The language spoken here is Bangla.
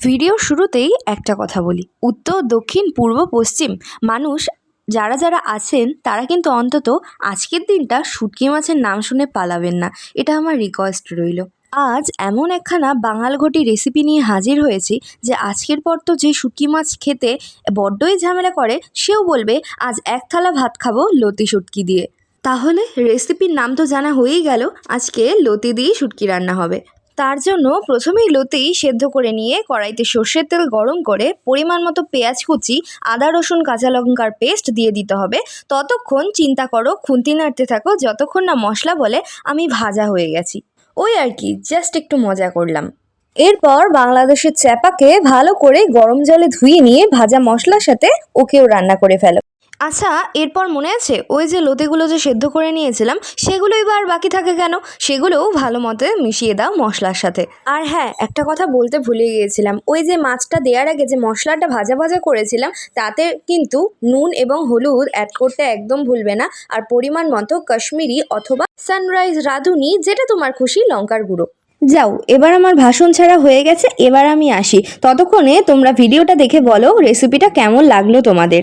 ভিডিও শুরুতেই একটা কথা বলি। উত্তর, দক্ষিণ, পূর্ব, পশ্চিম মানুষ যারা যারা আছেন, তারা কিন্তু অন্তত আজকের দিনটা শুটকি মাছের নাম শুনে পালাবেন না। এটা আমার রিকোয়েস্ট রইল। আজ এমন একখানা বাঙাল ঘটি রেসিপি নিয়ে হাজির হয়েছি যে আজকের পর তো যে শুটকি মাছ খেতে বড্ডই ঝামেলা করে, সেও বলবে, আজ এক থালা ভাত খাব লতি শুটকি দিয়ে। তাহলে রেসিপির নাম তো জানা হয়েই গেল, আজকে লতি দিয়েই শুটকি রান্না হবে। তার জন্য প্রথমেই লতি সেদ্ধ করে নিয়ে কড়াইতে সর্ষের তেল গরম করে পরিমাণ মতো পেঁয়াজ কুচি, আদা, রসুন, কাঁচা লঙ্কার পেস্ট দিয়ে দিতে হবে। ততক্ষণ চিন্তা করো, খুন্তি নাড়তে থাকো, যতক্ষণ না মশলা বলে আমি ভাজা হয়ে গেছি। ওই আর কি জাস্ট একটু মজা করলাম। এরপর বাংলাদেশের চ্যাপাকে ভালো করে গরম জলে ধুয়ে নিয়ে ভাজা মশলার সাথে ওকেও রান্না করে ফেলো। আচ্ছা এরপর মনে আছে? ওই যে লতিগুলো যে সেদ্ধ করে নিয়েছিলাম সেগুলো এবার বাকি থাকে কেন? সেগুলোও ভালো মতো মিশিয়ে দাও মশলার সাথে। আর হ্যাঁ একটা কথা বলতে ভুলে গিয়েছিলাম। ওই যে মাছটা দেওয়ার আগে যে মশলাটা ভাজা ভাজা করেছিলাম, তাতে কিন্তু নুন এবং হলুদ অ্যাড করতে একদম ভুলবে না। আর পরিমাণ মতো কাশ্মীরি অথবা সানরাইজ রাঁধুনি, যেটা তোমার খুশি লঙ্কার গুঁড়ো। যাও, এবার আমার ভাষণ ছাড়া হয়ে গেছে, এবার আমি আসি। ততক্ষণে তোমরা ভিডিওটা দেখে বলো রেসিপিটা কেমন লাগল তোমাদের।